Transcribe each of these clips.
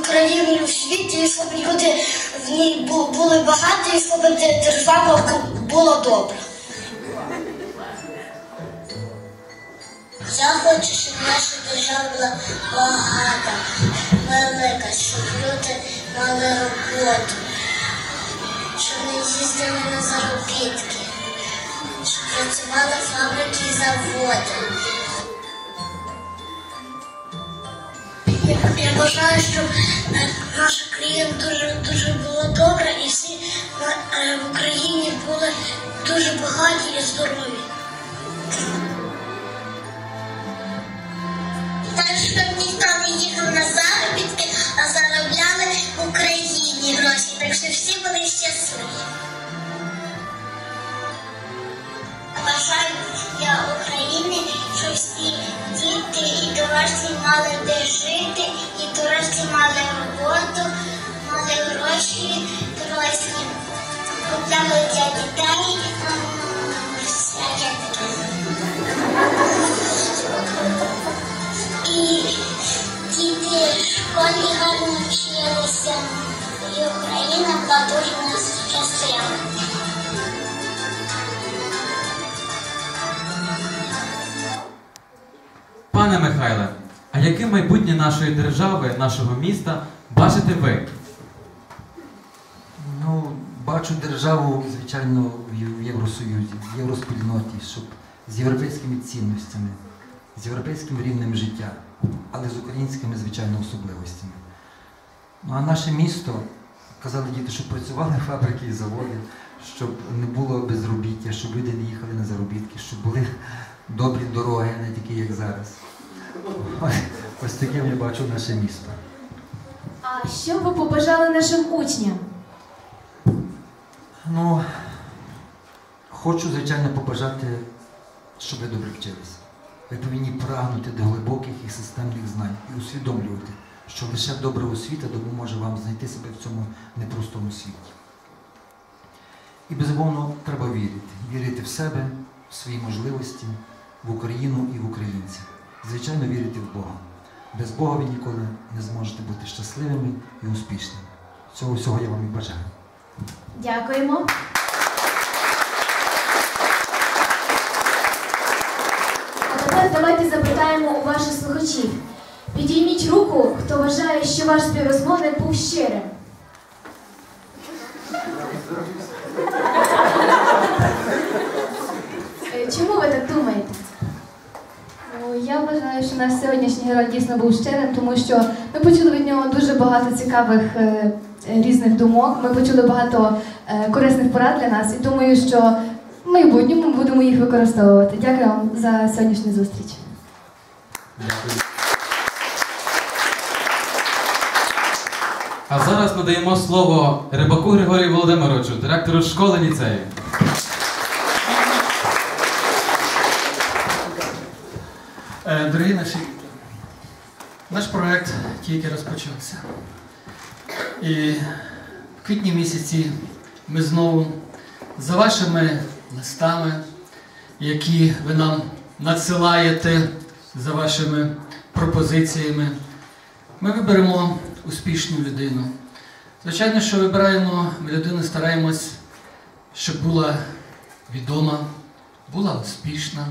Україну в світі, і щоб люди в ній були багаті, і щоб держава бу- була добра. Я хочу, щоб наша держава була багата, велика, щоб люди мали роботу, щоб не їздили на заробітки, щоб працювали фабрики і заводи. Я, я бажаю, щоб е, наша країна дуже дуже була добра і всі е, в Україні були дуже багаті і здорові. Так, щоб ніхто не їхав на заробітки, а заробляли в Україні гроші, так що всі були щасливі. Бажаю для України, щоб всі діти мали де жити, і дорослі мали роботу, мали гроші, дорослі купляли для дітей. І діти в школі гарно вчилися, і Україна була дуже Пане Михайле, а яке майбутнє нашої держави, нашого міста бачите ви? Ну, бачу державу, звичайно, в Євросоюзі, в євроспільноті, щоб з європейськими цінностями, з європейським рівнем життя, але з українськими, звичайно, особливостями. Ну а наше місто, казали діти, щоб працювали фабрики і заводи, щоб не було безробіття, щоб люди не їхали на заробітки, щоб були добрі дороги, не такі, як зараз. Ось, таким я бачу наше місто. А що ви побажали нашим учням? Ну, хочу, звичайно, побажати, щоб ви добре вчилися. Ви повинні прагнути до глибоких і системних знань і усвідомлювати, що лише добра освіта допоможе вам знайти себе в цьому непростому світі. І безумовно треба вірити. Вірити в себе, в свої можливості, в Україну і в українців. Звичайно, вірити в Бога. Без Бога ви ніколи не зможете бути щасливими і успішними. Цього всього я вам і бажаю. Дякуємо. А тепер давайте запитаємо у ваших слухачів. Підійміть руку, хто вважає, що ваш співрозмовник був щирим. Е, Чому ви так думаєте? Я вважаю, що наш сьогоднішній герой дійсно був щирим, тому що ми почули від нього дуже багато цікавих е, різних думок. Ми почули багато е, корисних порад для нас і думаю, що в майбутньому ми будемо їх використовувати. Дякую вам за сьогоднішню зустріч. А зараз надаємо слово Рибаку Григорію Володимировичу, директору школи ліцею. Дорогі наші діти, наш проект тільки розпочався. І в квітні місяці ми знову за вашими листами, які ви нам надсилаєте, за вашими пропозиціями, ми виберемо успішну людину. Звичайно, що вибираємо ми людину, стараємось, щоб була відома, була успішна.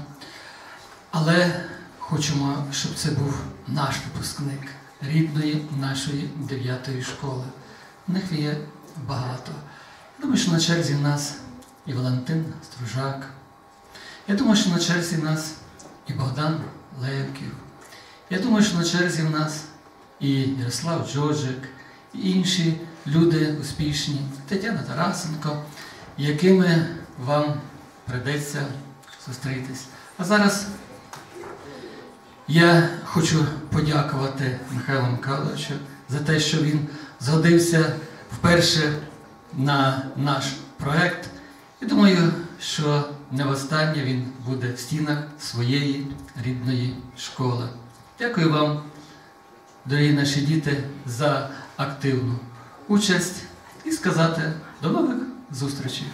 Але хочемо, щоб це був наш випускник рідної нашої дев'ятої школи. В них є багато. Я думаю, що на черзі в нас і Валентин Стружак. Я думаю, що на черзі в нас і Богдан Левків. Я думаю, що на черзі в нас і Ярослав Джоджик, і інші люди успішні, Тетяна Тарасенко, якими вам прийдеться зустрітись. А зараз я хочу подякувати Михайлу Михайловичу за те, що він згодився вперше на наш проект. І думаю, що не востаннє він буде в стінах своєї рідної школи. Дякую вам, дорогі наші діти, за активну участь і сказати до нових зустрічей.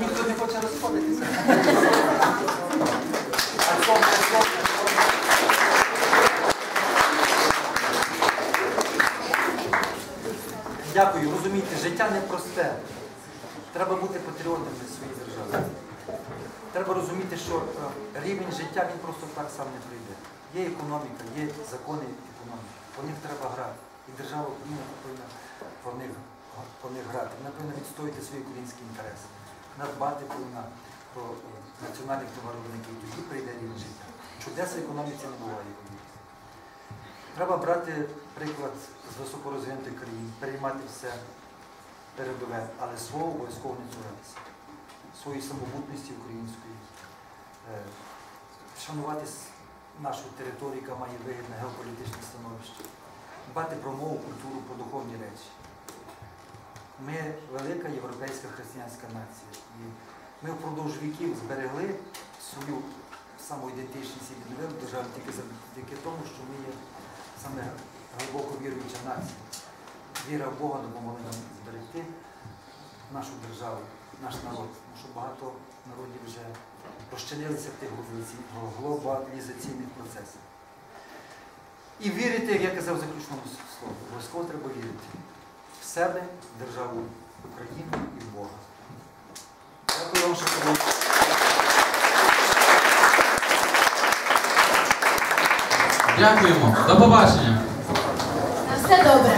Ніхто не хоче розходитися. Дякую, розумієте, життя непросте. Треба бути патріотами своєї держави. Треба розуміти, що е, рівень життя він просто так сам не прийде. Є економіка, є закони економіки. По них треба грати. І держава повинна по них, по них грати. Вона повинна відстояти свої українські інтереси. Надбати повинна про національних товаровиробників. Тоді прийде рівень життя. Чудес економіці не буває. Треба брати приклад з високорозвинутих країн, переймати все передове, але свого обов'язково не цуратися. Своєї самобутності української, е, шанувати нашу територію, яка має вигідне геополітичне становище, дбати про мову, культуру, про духовні речі. Ми велика європейська християнська нація. І ми впродовж віків зберегли свою самоідентичність і відновили державу тільки завдяки тому, що ми є саме глибоко віруюча нація. Віра в Бога допомогла нам зберегти нашу державу, наш народ. Тому що багато народів вже розчинилися в тих глобалізаційних процесах. І вірити, як я казав в заключному слові, обов'язково треба вірити себе, державу Україну і Бога. Дякую вам, що були. Дякуємо. До побачення. На все добре.